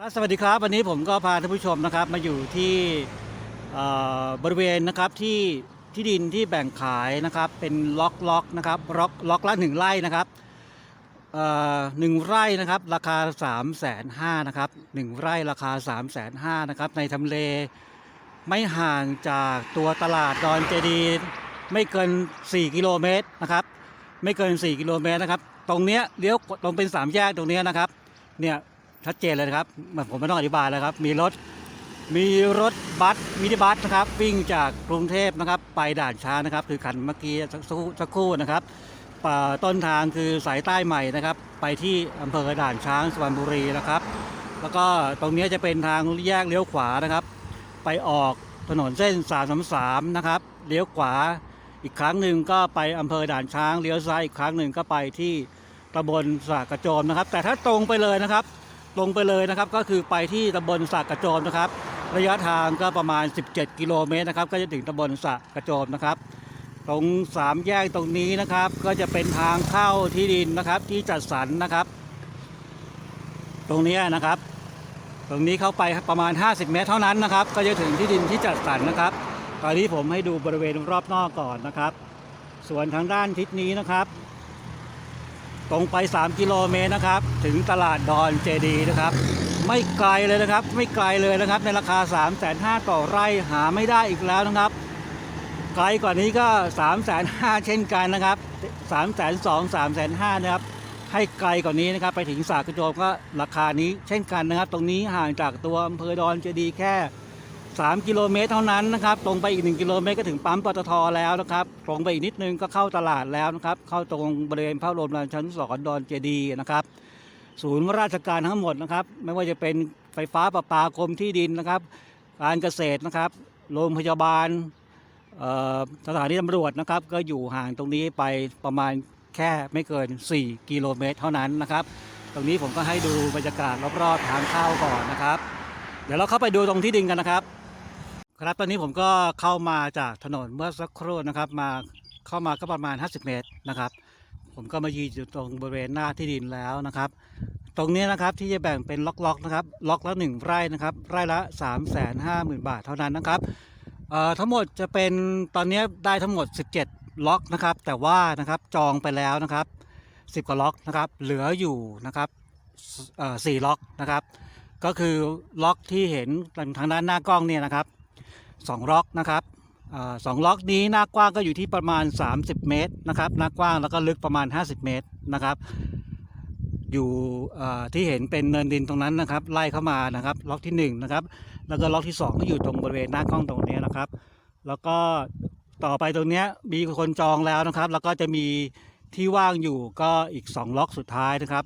ครับสวัสดีครับวันนี้ผมก็พาท่านผู้ชมนะครับมาอยู่ที่บริเวณนะครับที่ที่ดินที่แบ่งขายนะครับเป็นล็อกล็อกนะครับล็อกล็อกละหนึ่งไร่นะครับหนึ่งไร่นะครับราคา3ามแสนห้านะครับหนึ่งไร่ราคา3ามแสนห้านะครับในทำเลไม่ห่างจากตัวตลาดดอนเจดีย์ไม่เกิน 4 กิโลเมตรนะครับไม่เกิน 4 กิโลเมตรนะครับตรงเนี้ยเลี้ยวตรงเป็นสามแยกตรงเนี้ยนะครับเนี่ย ชัดเจนเลยนะครับ ผมไม่ต้องอธิบายแล้วครับ มีรถ มีรถบัสมินิบัสนะครับ วิ่งจากกรุงเทพนะครับ ไปด่านช้างนะครับ คือคันเมื่อกี้สักครู่สักครู่นะครับต้นทางคือสายใต้ใหม่นะครับ ไปที่อำเภอด่านช้างสุพรรณบุรีนะครับ แล้วก็ตรงนี้จะเป็นทางแยกเลี้ยวขวานะครับ ไปออกถนนเส้น 333 นะครับ เลี้ยวขวาอีกครั้งหนึ่งก็ไปอำเภอด่านช้าง เลี้ยวซ้ายอีกครั้งหนึ่งก็ไปที่ตำบลสากระโจมนะครับ แต่ถ้าตรงไปเลยนะครับ ตรงไปเลยนะครับก็คือไปที่ตำบลสระกระโจมนะครับ ระยะทางก็ประมาณ 17 กิโลเมตรนะครับก็จะถึงตำบลสระกระโจมนะครับ ตรงสามแยกตรงนี้นะครับ ก็จะเป็นทางเข้าที่ดินนะครับที่จัดสรรนะครับ ตรงนี้นะครับ ตรงนี้เข้าไปประมาณ 50 เมตรเท่านั้นนะครับ ก็จะถึงที่ดินที่จัดสรรนะครับ ตอนนี้ผมให้ดูบริเวณรอบนอกก่อนนะครับ ส่วนทางด้านทิศนี้นะครับ ตรงไป 3 กิโลเมตรนะครับ ถึงตลาดดอนเจดีย์นะครับ ไม่ไกลเลยนะครับ ไม่ไกลเลยนะครับ ในราคา 3 5 0 0 0ต่อไร่หาไม่ได้อีกแล้วนะครับ ไกลกว่านี้ก็ 3 5 0 0 0เช่นกันนะครับ3 2 0 0 0 3 5 0 0นะครับ ให้ไกลกว่านี้นะครับ ไปถึงสากระโจมก็ราคานี้เช่นกันนะครับ ตรงนี้ห่างจากตัวอำเภอดอนเจดีย์แค่ 3 กิโลเมตรเท่านั้นนะครับตรงไปอีก 1 กิโลเมตรก็ถึงปั๊มปตทแล้วนะครับตรงไปอีกนิดนึงก็เข้าตลาดแล้วนะครับเข้าตรงบริเวณพระบรมราชันสอนดอนเจดีย์นะครับศูนย์ราชการทั้งหมดนะครับไม่ว่าจะเป็นไฟฟ้าประปากรมที่ดินนะครับ การเกษตรนะครับโรงพยาบาลสถานีตำรวจนะครับก็อยู่ห่างตรงนี้ไปประมาณแค่ไม่เกิน 4 กิโลเมตรเท่านั้นนะครับ ตรงนี้ผมก็ให้ดูบรรยากาศรอบๆทางเข้าก่อนนะครับ เดี๋ยวเราเข้าไปดูตรงที่ดินกันนะครับ ครับตอนนี้ผมก็เข้ามาจากถนนเมื่อสักครู่นะครับ มาเข้ามาก็ประมาณ 50 เมตรนะครับ ผมก็มายืนอยู่ตรงบริเวณหน้าที่ดินแล้วนะครับ ตรงนี้นะครับที่จะแบ่งเป็นล็อกๆนะครับ ล็อกละหนึ่งไร่นะครับ ไร่ละ3 5 0 0 0 0 บาทเท่านั้นนะครับเอ่อทั้งหมดจะเป็นตอนนี้ได้ทั้งหมด 17 ล็อกนะครับ แต่ว่านะครับจองไปแล้วนะครับ 10 กว่าล็อกนะครับ เหลืออยู่นะครับเอ่อสี่ล็อกนะครับ ก็คือล็อกที่เห็นทางด้านหน้ากล้องเนี่ยนะครับ สองล็อกนะครับสองล็อกนี้หน้ากว้างก็อยู่ที่ประมาณ 30 เมตรนะครับหน้ากว้างแล้วก็ลึกประมาณ 50 เมตรนะครับอยู่ที่เห็นเป็นเนินดินตรงนั้นนะครับ ไล่เข้ามานะครับล็อกที่หนึ่งนะครับแล้วก็ล็อกที่สองก็อยู่ตรงบริเวณหน้ากล้องตรงนี้นะครับ แล้วก็ต่อไปตรงนี้มีคนจองแล้วนะครับ แล้วก็จะมีที่ว่างอยู่ก็อีก 2 ล็อกสุดท้ายนะครับ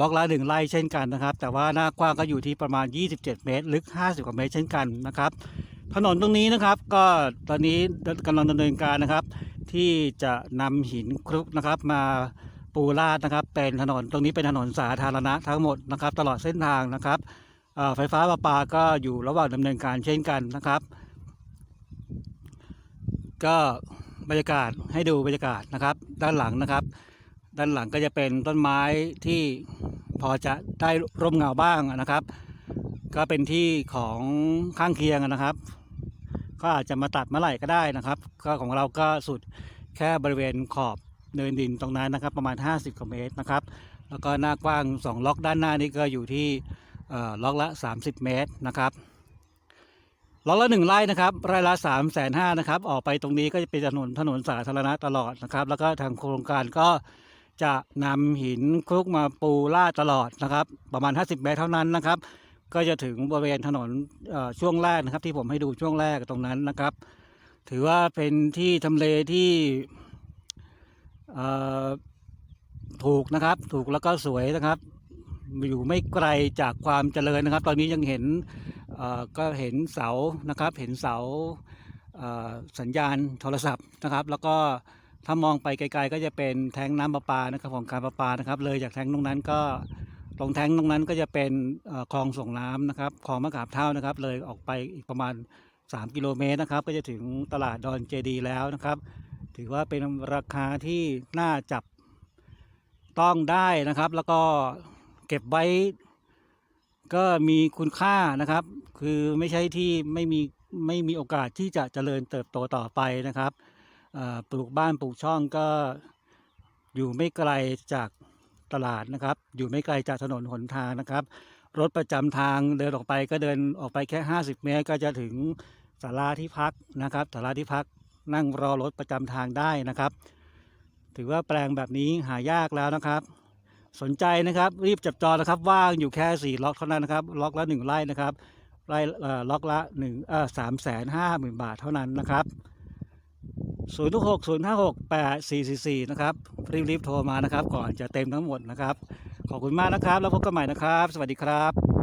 ล็อกละหนึ่งไร่เช่นกันนะครับ แต่ว่าหน้ากว้างก็อยู่ที่ประมาณ 27 เมตร ลึก 50 กว่าเมตรเช่นกันนะครับ ถนนตรงนี้นะครับ ก็ตอนนี้กำลังดำเนินการนะครับ ที่จะนำหินคลุกนะครับ มาปูราดนะครับ เป็นถนนตรงนี้เป็นถนนสาธารณะทั้งหมดนะครับ ตลอดเส้นทางนะครับไฟฟ้าประปาก็อยู่ระหว่างดำเนินการเช่นกันนะครับ ก็บรรยากาศให้ดูบรรยากาศนะครับ ด้านหลังนะครับ ด้านหลังก็จะเป็นต้นไม้ที่พอจะได้ร่มเงาบ้างนะครับ ก็เป็นที่ของข้างเคียงนะครับ ก็อาจจะมาตัดเมื่อไหร่ก็ได้นะครับ ก็ของเราก็สุดแค่บริเวณขอบเนินดินตรงนั้นนะครับ ประมาณ 50กว่าเมตรนะครับ แล้วก็หน้ากว้าง 2 ล็อกด้านหน้านี้ก็อยู่ที่ล็อกละ 30 เมตรนะครับล็อกละหนึ่งไร่นะครับไร่ละ3ามแสนห้านะครับ ออกไปตรงนี้ก็จะเป็นถนนถนนสาธารณะตลอดนะครับ แล้วก็ทางโครงการก็จะนำหินคลุกมาปูลาดตลอดนะครับ ประมาณ 50 เมตรเท่านั้นนะครับ ก็จะถึงบริเวณถนนช่วงแรกนะครับ ที่ผมให้ดูช่วงแรกตรงนั้นนะครับ ถือว่าเป็นที่ทำเลที่ถูกนะครับ ถูกแล้วก็สวยนะครับ อยู่ไม่ไกลจากความเจริญนะครับ ตอนนี้ยังเห็นก็เห็นเสานะครับ เห็นเสาสัญญาณโทรศัพท์นะครับ แล้วก็ถ้ามองไปไกล ๆ ก็จะเป็นแทงน้ำประปานะครับของการประปานะครับ เลยจากแทงตรงนั้นก็ ตรงแทงตรงนั้นก็จะเป็นคลองส่งน้ำนะครับคลองมะขามเท่านะครับ เลยออกไปอีกประมาณ 3 กิโลเมตรนะครับ ก็จะถึงตลาดดอนเจดีย์แล้วนะครับ ถือว่าเป็นราคาที่น่าจับต้องได้นะครับ แล้วก็เก็บไว้ก็มีคุณค่านะครับ คือไม่ใช่ที่ไม่มีไม่มีโอกาสที่จะเจริญเติบโตต่อไปนะครับปลูกบ้านปลูกช่องก็อยู่ไม่ไกลจาก ตลาดนะครับ อยู่ไม่ไกลจากถนนหนทางนะครับ รถประจำทางเดินออกไปก็เดินออกไปแค่ 50 เมตร ก็จะถึงศาลาที่พักนะครับศาลาที่พักนั่งรอรถประจำทางได้นะครับ ถือว่าแปลงแบบนี้หายากแล้วนะครับ สนใจนะครับรีบจับจองนะครับว่างอยู่แค่ 4 ล็อกเท่านั้นนะครับ ล็อกละ 1 ไร่นะครับไร่ล็อกละ1เอ่อสามแสนห้าหมื่นบาทเท่านั้นนะครับ 0 6 0 5 6 8 4 4 4 นะครับรีบๆโทรมานะครับ ก่อนจะเต็มทั้งหมดนะครับ ขอบคุณมากนะครับ แล้วพบกันใหม่นะครับ สวัสดีครับ